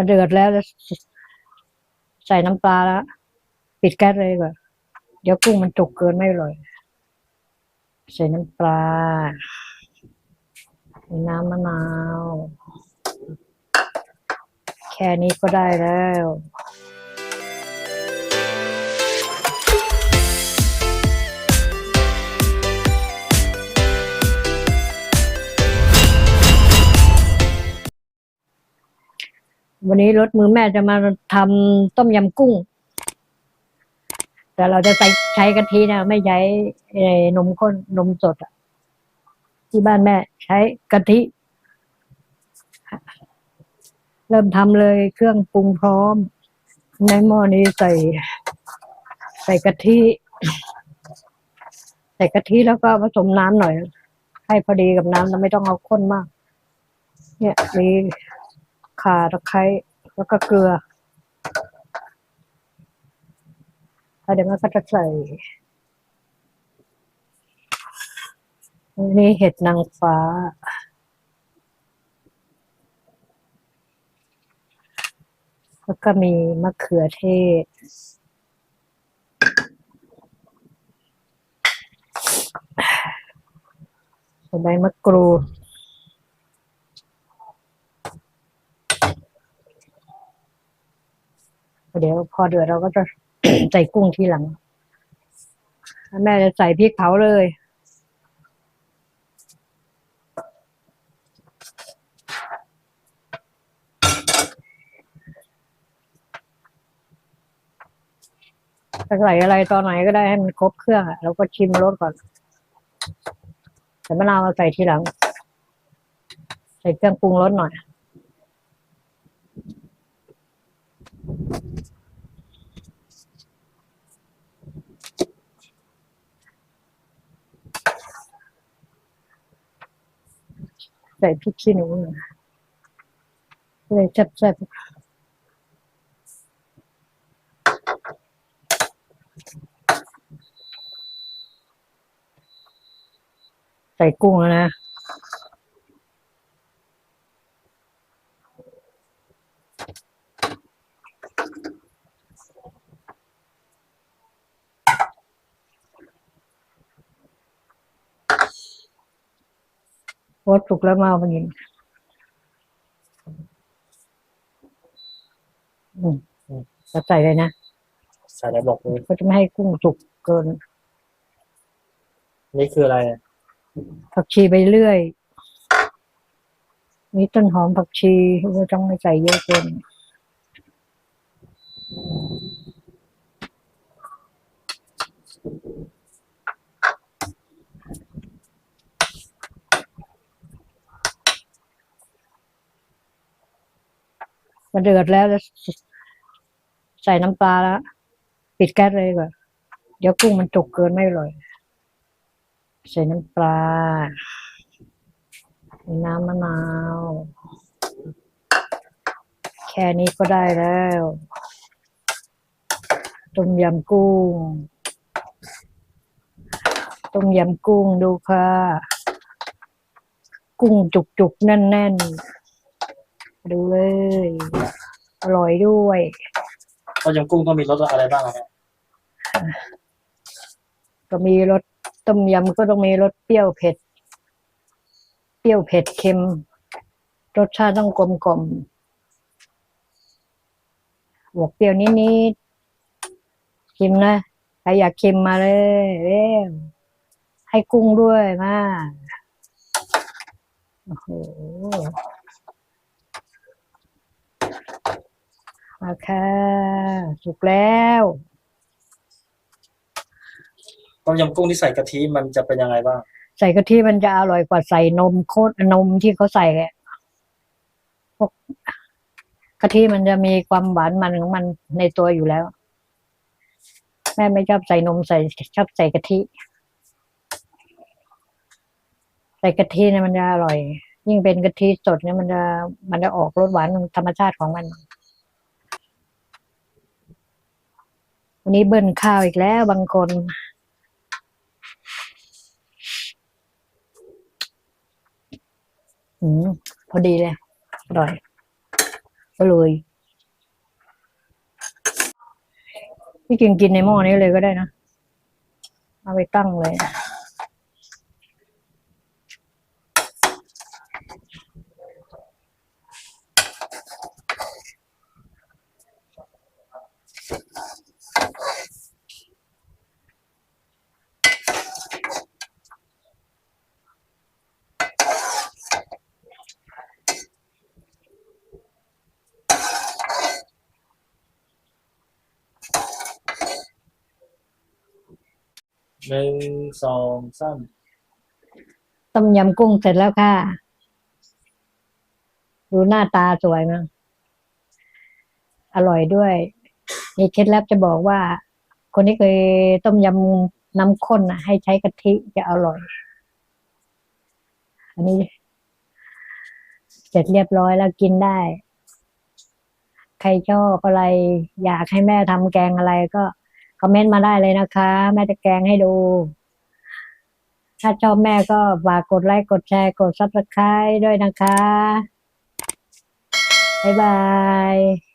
มันเดือดแล้วใส่น้ำปลาแล้ว ปิดแก๊สเลยก่อนเดี๋ยวกุ้งมันจุกเกินไม่อร่อย ใส่น้ำปลา น้ำมะนาว แค่นี้ก็ได้แล้ว วันนี้รถมือแม่จะมาทำต้มยำกุ้ง แต่เราจะใส่ใช้กะทินะไม่ใช้เอ่อนมข้นนมสดอะที่บ้านแม่ ใช้กะทิ เริ่มทำเลยเครื่องปรุงพร้อม ในหม้อนี้ใส่ ใส่กะทิใส่กะทิแล้วก็ผสมน้ำหน่อย ให้พอดีกับน้ำแล้วไม่ต้องเอาข้นมาก เนี่ยมี ข่าตะไคร้แล้วก็เกลือเดี๋ยวมันก็จะใส่นี่เห็ดนางฟ้า แล้วก็มีมะเขือเทศ ใบมะกรูด เดี๋ยวพอเดือดเราก็จะใส่กุ้งทีหลัง แม่จะใส่พริกเผาเลยจะใส่อะไรตอนไหนก็ได้ให้มันครบเครื่องอะเราก็ชิมรสก่อนใส่มะนาวมาใส่ทีหลัง ใส่เครื่องปรุงรสหน่อย ใส่พริกขี้หนูเลยแซ่บๆใส่กุ้งแล้วนะ โคตรสุกแล้วมาเอามากินอืมจะใส่เลยนะใส่แล้วบอกเลยก็จะไม่ให้กุ้งสุกเกินนี่คืออะไรอะผักชีไปเรื่อย มีต้นหอมผักชีก็ต้องไม่ใส่เยอะเกิน มันเดือดแล้ว ใส่น้ำปลาแล้ว ปิดแก๊สเลยก่อนเดี๋ยวกุ้งมันจุกเกินไม่อร่อย ใส่น้ำปลาใส่น้ำมะนาว แค่นี้ก็ได้แล้วต้มยำกุ้งต้มยำกุ้งดูค่ะ กุ้งจุกๆ แน่นๆ ดูเลย อร่อยด้วย ต้มยำกุ้งต้องมีรสอะไรบ้างอะแม่ก็มีรสต้มยำก็ต้องมีรสเปรี้ยวเผ็ด เปรี้ยวเผ็ดเค็ม รสชาติต้องกลมกล่อมบวกเปรี้ยวนิดๆชิมนะใครอยากชิมมาเลยเร็วให้กุ้งด้วยมาโอ้โห มาค่ะสุกแล้วต้มยำกุ้งที่ใส่กะทิมันจะเป็นยังไงบ้าง ใส่กะทิมันจะอร่อยกว่าใส่นมโคตรนมที่เขาใส่อะพวกกะทิมันจะมีความหวานมันของมันในตัวอยู่แล้ว แม่ไม่ชอบใส่นมใส่ชอบใส่กะทิ ใส่กะทิเนี่ยมันจะอร่อย ยิ่งเป็นกะทิสดเนี่ยมันจะมันจะออกรสหวานธรรมชาติของมัน วันนี้เบิ่นข้าวอีกแล้วบางคน อืม พอดีเลย อร่อยก็เลยที่กินกินในหม้อนี้เลยก็ได้นะ เอาไปตั้งเลยนะ หนึ่งสองสามต้มยำกุ้งเสร็จแล้วค่ะ ดูหน้าตาสวยมั้งอร่อยด้วย มีเคล็ดลับจะบอกว่า คนที่เคยต้มยำน้ำข้นนะให้ใช้กะทิจะอร่อย อันนี้ เสร็จเรียบร้อยแล้วกินได้ ใครชอบอะไร อยากให้แม่ทำแกงอะไรก็ คอมเมนต์มาได้เลยนะคะ แม่จะแกงให้ดู ถ้าชอบแม่ก็ฝากกดไลค์กดแชร์กดซับสไครต์ด้วยนะคะ บ๊ายบาย